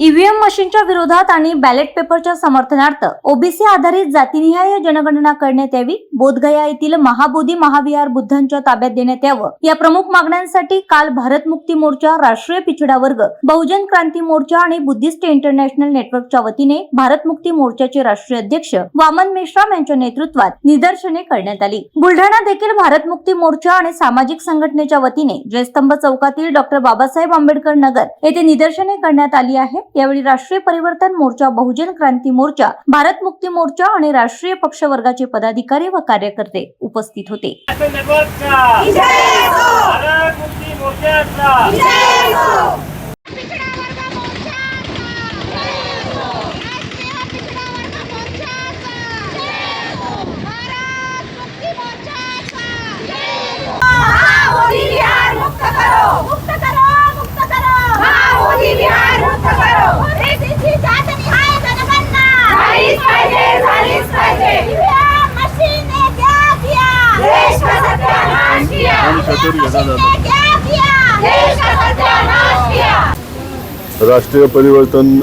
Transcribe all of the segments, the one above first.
EVM मशीनच्या विरोधात आणि बॅलेट पेपरच्या समर्थनार्थ ओबीसी आधारित जातीनिहाय जनगणना करण्यात यावी. बोधगया येथील महाबोधी महाविहार बुद्धांच्या ताब्यात देण्यात यावं. या प्रमुख मागण्यांसाठी काल भारत मुक्ती मोर्चा राष्ट्रीय पिछडा वर्ग बहुजन क्रांती मोर्चा आणि बुद्धिस्ट इंटरनॅशनल नेटवर्कच्या वतीने भारत मुक्ती मोर्चाचे राष्ट्रीय अध्यक्ष वामन मेश्राम यांच्या नेतृत्वात निदर्शने करण्यात आली. बुलढाणा देखील भारत मुक्ती मोर्चा आणि सामाजिक संघटनेच्या वतीने जयस्तंभ चौकातील डॉक्टर बाबासाहेब आंबेडकर नगर येथे निदर्शने करण्यात आली आहे. यावेळी राष्ट्रीय परिवर्तन मोर्चा बहुजन क्रांती मोर्चा भारत मुक्ती मोर्चा आणि राष्ट्रीय पक्ष वर्गाचे पदाधिकारी व कार्यकर्ते उपस्थित होते. भारत मुक्ती मोर्चाचा पिछड़ा वर्ग मोर्चाचा राष्ट्रीय पिछड़ा वर्ग मोर्चाचा महाबोधी बिहार मुक्त करो मुक्त करो मुक्त करो ओबीसीची जात निहाय जनगणना झालीच पाहिजे झालीच पाहिजे ईव्हीएम मशीने क्या किया देश का सत्यानाश किया मशीने क्या किया देश का सत्यानाश किया राष्ट्रीय परिवर्तन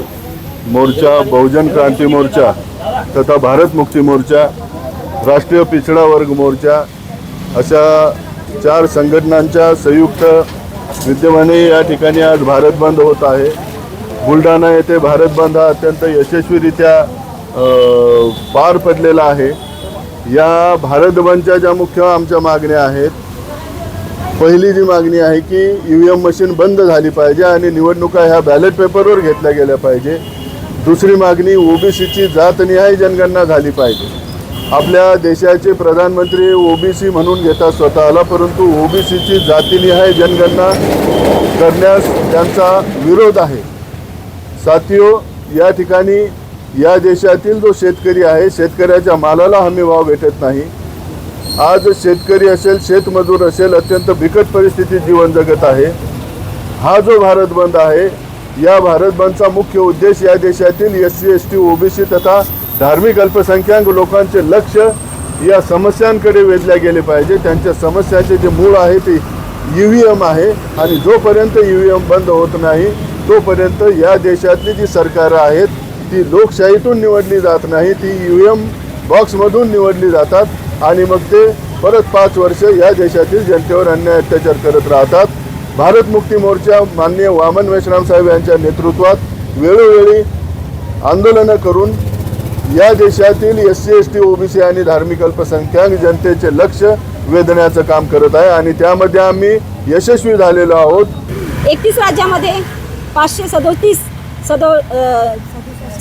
मोर्चा बहुजन क्रांती मोर्चा तथा भारत मुक्ती मोर्चा राष्ट्रीय पिछडा वर्ग मोर्चा अशा चार संघटनांच्या संयुक्त विद्यमाने या ठिकाणी आज भारत बंद होत आहे. बुलढाणा येथे भारत बंद हा अत्यंत यशस्वीरित्या पार पडलेला आहे. या भारत बंदच्या ज्या मुख्य आमच्या मागण्या आहेत पहिली जी मागणी आहे की ई व्ही एम मशीन बंद झाली पाहिजे आणि निवडणुका ह्या बॅलेट पेपरवर घेतल्या गेल्या पाहिजे. दुसरी मागणी ओबीसीची जातनिहाय जनगणना झाली पाहिजे. आपल्या देशाचे प्रधानमंत्री ओबीसी म्हणून घेतात स्वतःला परंतु ओबीसीची जातीनिहाय जनगणना करण्यास त्यांचा विरोध आहे. साथियो या ठिकाणी या देशातील जो शेतकरी आहे शेतकऱ्याच्या मालाला हमी भाव भेटत नाही. आज शेतकरी असेल शेतमजूर असेल अत्यंत बिकट परिस्थितीत जीवन जगत आहे. हा जो भारत बंद आहे या भारत बंदचा मुख्य उद्देश या देशातील S C S T OBC तथा धार्मिक अल्पसंख्याक लोकांचे लक्ष या समस्यांकडे वेधल्या गेले पाहिजे. त्यांच्या समस्याचे जे मूळ आहे ते ई व्ही एम आहे आणि जोपर्यंत ई व्ही एम बंद होत नाही तोपर्यंत या देशातली जी सरकारं आहेत ती लोकशाहीतून निवडली जात नाही. ती ई व्ही एम बॉक्समधून निवडली जातात. आणि मग ते परत पाच वर्ष या देशातील जनतेवर अन्याय अत्याचार करत राहतात. भारत मुक्ती मोर्चा माननीय वामन मेश्राम साहेब यांच्या नेतृत्वात वेळोवेळी आंदोलनं करून या देशातील S C S T OBC आणि धार्मिक अल्पसंख्याक जनतेचे लक्ष वेधण्याचं काम करत आहे आणि त्यामध्ये आम्ही यशस्वी झालेलो आहोत. एकतीस राज्यामध्ये पाचशे सदोतीस सदो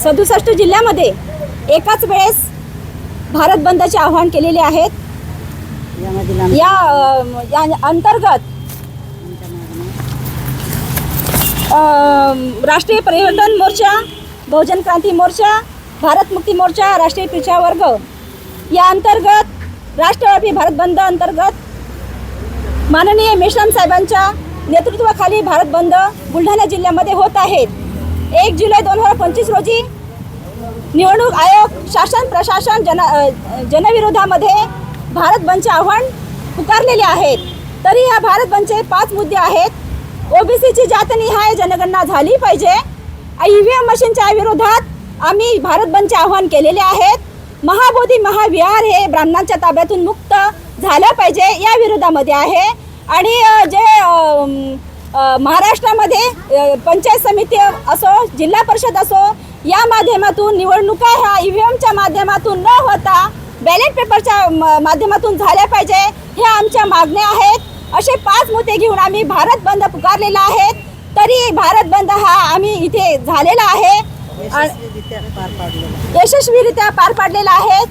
सदुसष्ट जिल्ह्यामध्ये एकाच वेळेस भारत बंदचे आवाहन केलेले आहेत. या अंतर्गत राष्ट्रीय परिवर्तन मोर्चा बहुजन क्रांती मोर्चा भारत मुक्ती मोर्चा राष्ट्रीय पिछा वर्ग. या अंतर्गत राष्ट्रव्यापी भारत बंद अंतर्गत माननीय मेश्राम साहेबांच्या नेतृत्वाखाली भारत बंद बुलढाणा जिल्ह्यामध्ये होत आहेत. एक जुलै दोन हजार पंचवीस रोजी निवडणूक आयोग शासन प्रशासन जन जनविरोधामध्ये भारत बंदचे आव्हान पुकारलेले आहेत. तरी या भारत बंदचे पाच मुद्दे आहेत. ओबीसीची जातनिहाय जनगणना झाली पाहिजे. ई व्ही एम मशीनच्या विरोधात आम्ही भारत बंदचे आव्हान केलेले आहेत. महाबोधी महाविहार हे ब्राह्मणांच्या ताब्यातून मुक्त झालं पाहिजे या विरोधामध्ये आहे. आणि जे महाराष्ट्रामध्ये पंचायत समिती असो जिल्हा परिषद असो या माध्यमातून निवडणुका ह्या ई व्ही एमच्या माध्यमातून न होता बॅलेट पेपरच्या माध्यमातून झाल्या पाहिजे ह्या आमच्या मागण्या आहेत. असे पाच मुद्दे घेऊन आम्ही भारत बंद पुकारलेला आहे. तरी भारत बंद हा आम्ही इथे झालेला आहे. यशस्वीरित्या पार पाडलेला आहे.